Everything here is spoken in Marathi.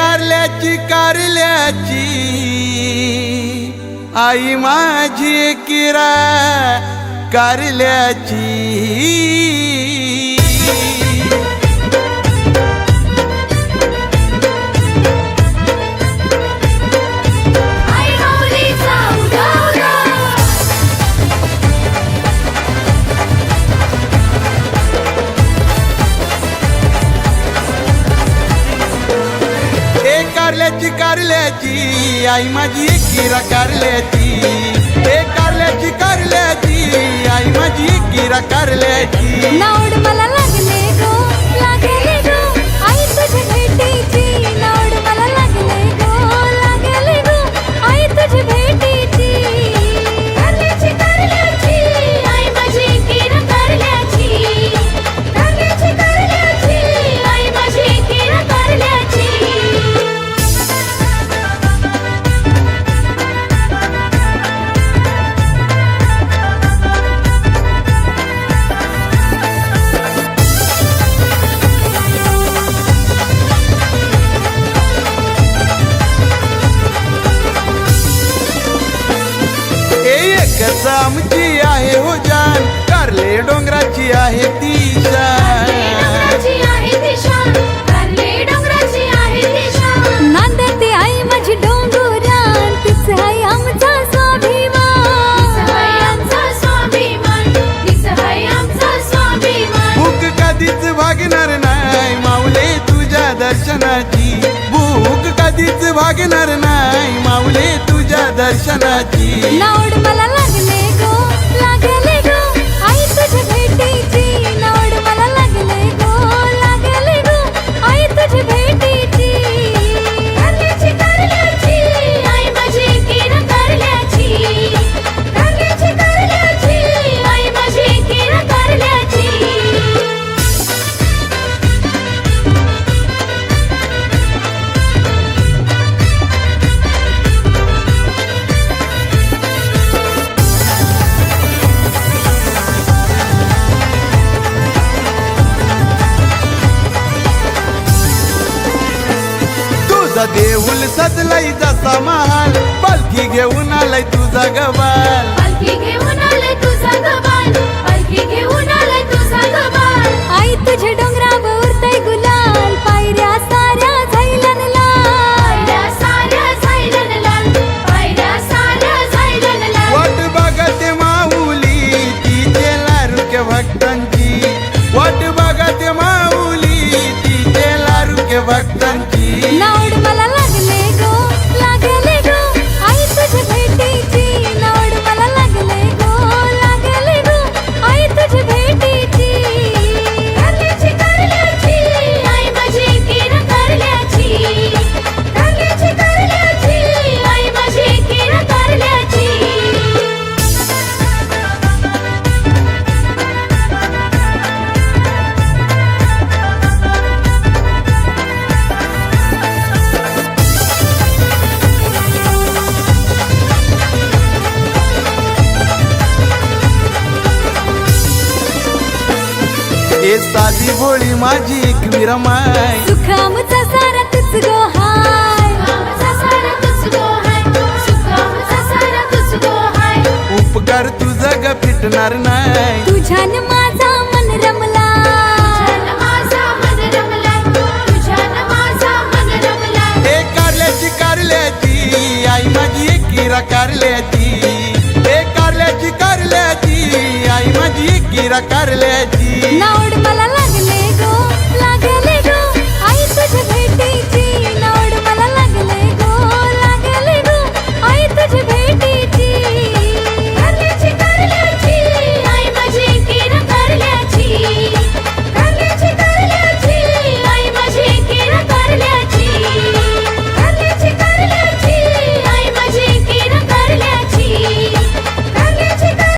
कारल्याची कारल्याची. आई माझी किरा कारल्याची. कारल्याची कारल्याची आई माझी किरा कारल्याची. ए कारल्याची कारल्याची आई माझी किरा कारल्याची. एकच आमची आहे हो जान. कारले डोंगराची आहे ती जान डोंगराची आहे दिशा कारले डोंगराची आहे दिशा नांदते आई माझी डोंगरान तीच आहे आमचा स्वाभिमान. भूक कधीच भागणार नाही माऊले तुझ्या दर्शनाची. भूक कधीच भागणार नाही माऊले तुझ्या दर्शनाची. नावड मला लागले. तुझा देऊल सजलाय जसा महाल. पालखी घेऊन आलाय तुझा गवाल. पालखी घेऊन आलाय तुझा गवाल. साधी भोळी माझी एक विरमाय. सुखामचा सारा तुझ गो हाय. उपकार तुझं ग फिटणार नाही. तुझ्यान माझा मन रमला मेरा कर ले जी ना उड़ मलला